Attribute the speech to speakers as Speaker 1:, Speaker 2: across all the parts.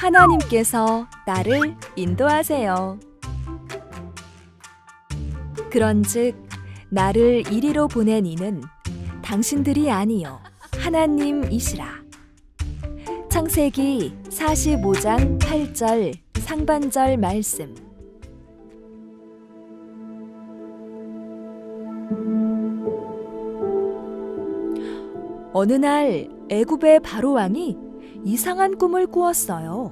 Speaker 1: 하나님께서 나를 인도하세요. 그런즉 나를 이리로 보낸 이는 당신들이 아니요 하나님이시라. 창세기 45장 8절 상반절 말씀. 어느 날 애굽의 바로 왕이 이상한 꿈을 꾸었어요.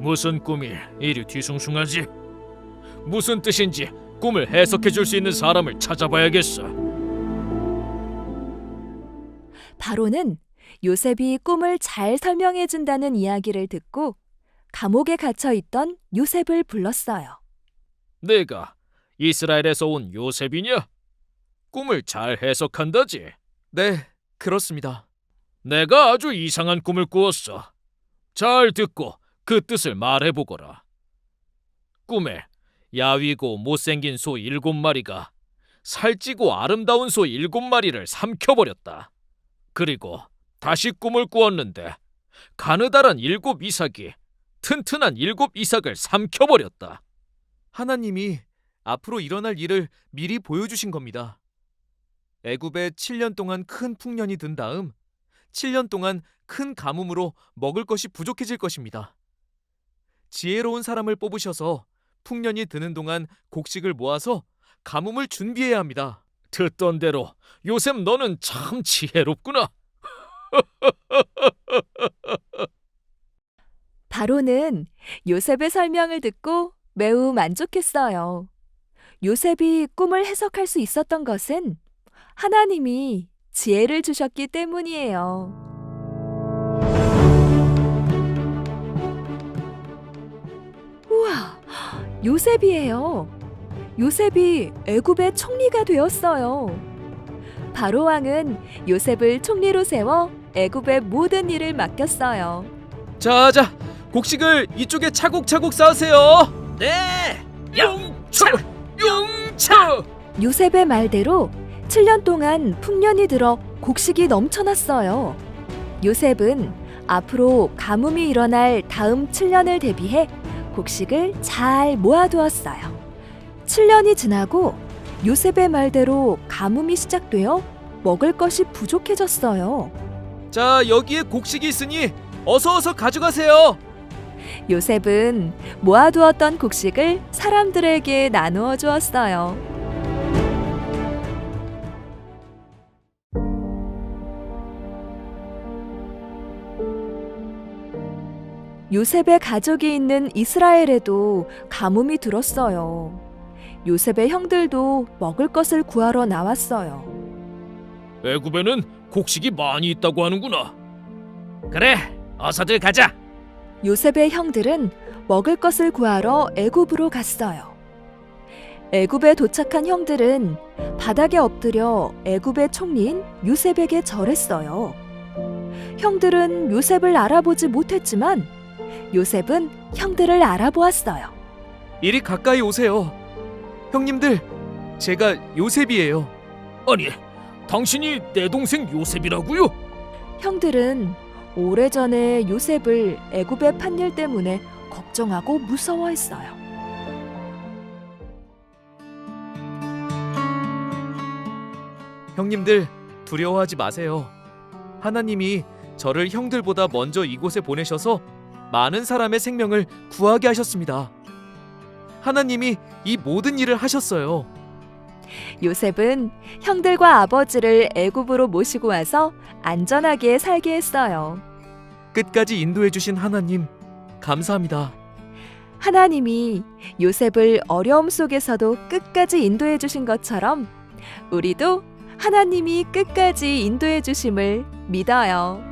Speaker 2: 무슨 꿈이 이리 뒤숭숭하지? 무슨 뜻인지 꿈을 해석해 줄 수 있는 사람을 찾아봐야겠어.
Speaker 1: 바로는 요셉이 꿈을 잘 설명해 준다는 이야기를 듣고 감옥에 갇혀 있던 요셉을 불렀어요.
Speaker 2: 내가 이스라엘에서 온 요셉이냐? 꿈을 잘 해석한다지.
Speaker 3: 네, 그렇습니다.
Speaker 2: 내가 아주 이상한 꿈을 꾸었어. 잘 듣고 그 뜻을 말해보거라. 꿈에 야위고 못생긴 소 일곱 마리가 살찌고 아름다운 소 일곱 마리를 삼켜버렸다. 그리고 다시 꿈을 꾸었는데 가느다란 일곱 이삭이 튼튼한 일곱 이삭을 삼켜버렸다.
Speaker 3: 하나님이 앞으로 일어날 일을 미리 보여주신 겁니다. 애굽에 7년 동안 큰 풍년이 든 다음 7년 동안 큰 가뭄으로 먹을 것이 부족해질 것입니다. 지혜로운 사람을 뽑으셔서 풍년이 드는 동안 곡식을 모아서 가뭄을 준비해야 합니다.
Speaker 2: 듣던 대로 요셉 너는 참 지혜롭구나.
Speaker 1: 바로는 요셉의 설명을 듣고 매우 만족했어요. 요셉이 꿈을 해석할 수 있었던 것은 하나님이 지혜를 주셨기 때문이에요. 우와, 요셉이에요. 요셉이 애굽의 총리가 되었어요. 바로 왕은 요셉을 총리로 세워 애굽의 모든 일을 맡겼어요.
Speaker 3: 자, 자, 곡식을 이쪽에 차곡차곡 쌓으세요.
Speaker 2: 네, 용차, 용차.
Speaker 1: 요셉의 말대로 7년 동안 풍년이 들어 곡식이 넘쳐났어요. 요셉은 앞으로 가뭄이 일어날 다음 7년을 대비해 곡식을 잘 모아두었어요. 7년이 지나고 요셉의 말대로 가뭄이 시작되어 먹을 것이 부족해졌어요.
Speaker 3: 자, 여기에 곡식이 있으니 어서 어서 가져가세요.
Speaker 1: 요셉은 모아두었던 곡식을 사람들에게 나누어 주었어요. 요셉의 가족이 있는 이스라엘에도 가뭄이 들었어요. 요셉의 형들도 먹을 것을 구하러 나왔어요.
Speaker 2: 애굽에는 곡식이 많이 있다고 하는구나. 그래, 어서들 가자.
Speaker 1: 요셉의 형들은 먹을 것을 구하러 애굽으로 갔어요. 애굽에 도착한 형들은 바닥에 엎드려 애굽의 총리인 요셉에게 절했어요. 형들은 요셉을 알아보지 못했지만 요셉은 형들을 알아보았어요.
Speaker 3: 이리 가까이 오세요. 형님들, 제가 요셉이에요.
Speaker 2: 아니, 당신이 내 동생 요셉이라고요?
Speaker 1: 형들은 오래전에 요셉을 애굽에 판일 때문에 걱정하고 무서워했어요.
Speaker 3: 형님들, 두려워하지 마세요. 하나님이 저를 형들보다 먼저 이곳에 보내셔서 많은 사람의 생명을 구하게 하셨습니다. 하나님이 이 모든 일을 하셨어요.
Speaker 1: 요셉은 형들과 아버지를 애굽으로 모시고 와서 안전하게 살게 했어요.
Speaker 3: 끝까지 인도해 주신 하나님, 감사합니다.
Speaker 1: 하나님이 요셉을 어려움 속에서도 끝까지 인도해 주신 것처럼 우리도 하나님이 끝까지 인도해 주심을 믿어요.